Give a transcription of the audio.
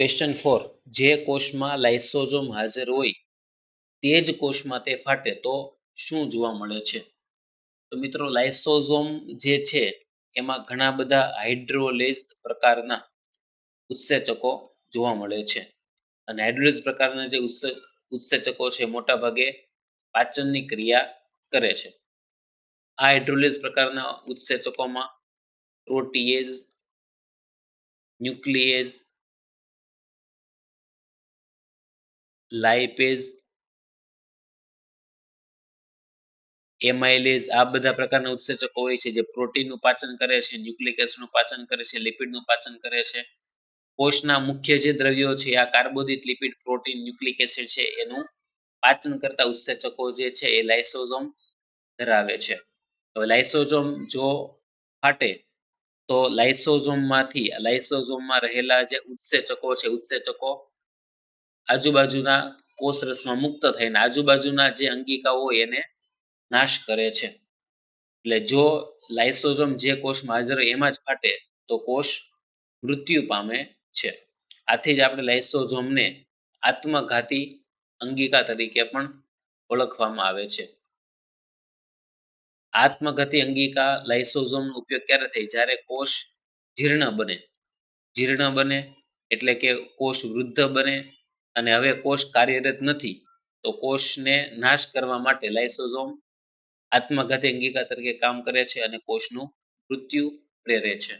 Question four જે કોષમાં lysosome હાજર હોય, તે જ કોષમાં તે ફાટે તો શું જોવા મળે છે? તો મિત્રો લાઇસોઝોમ જે છે, એમાં ઘણા બધા હાઇડ્રોલેઝ પ્રકારના ઉત્સેચકો જોવા મળે છે. અને હાઇડ્રોલેઝ પ્રકારના જે ઉત્સેચકો છે, મોટા ભાગે પાચનની ક્રિયા કરે છે. આ હાઇડ્રોલેઝ પ્રકારના ઉત્સેચકોમાં પ્રોટીએઝ ન્યુક્લિએઝ લાઇપેઝ એમાઇલેઝ આ બધા પ્રકારના ઉત્સેચકો હોય છે જે પ્રોટીનનું પાચન કરે છે ન્યુક્લિક એસિડનું પાચન કરે છે લિપિડનું પાચન કરે છે. કોષના મુખ્ય જે દ્રવ્યો છે, આ કાર્બોદિત લિપિડ પ્રોટીન ન્યુક્લિક એસિડ છે, એનું પાચન કરતા ઉત્સેચકો જે છે એ લાઇસોઝોમ ધરાવે છે. હવે લાઇસોઝોમ જો ફાટે તો લાઇસોઝોમમાંથી લાઇસોઝોમમાં રહેલા જે ઉત્સેચકો છે, ઉત્સેચકો આજુબાજુના કોષરસમાં મુક્ત થઈને આજુબાજુના જે અંગિકાઓ હોય એને નાશ કરે છે. એટલે જો લાઇસોઝોમ જે કોષમાં હાજર એમાં જ ફાટે તો કોષ મૃત્યુ પામે છે. આથી જ આપણે લાઇસોઝોમને આત્મઘાતી અંગિકા તરીકે પણ ઓળખવામાં આવે છે. આત્મઘાતી અંગિકા લાઇસોઝોમનો ઉપયોગ ક્યારે થાય? જ્યારે કોષ જીર્ણ બને. જીર્ણ બને એટલે કે કોષ વૃદ્ધ બને અને હવે કોષ કાર્યરત નથી, તો કોષને નાશ કરવા માટે લાઇસોઝોમ આત્મઘાતી અંગિકા તરીકે કામ કરે છે અને કોષનું મૃત્યુ પ્રેરે છે.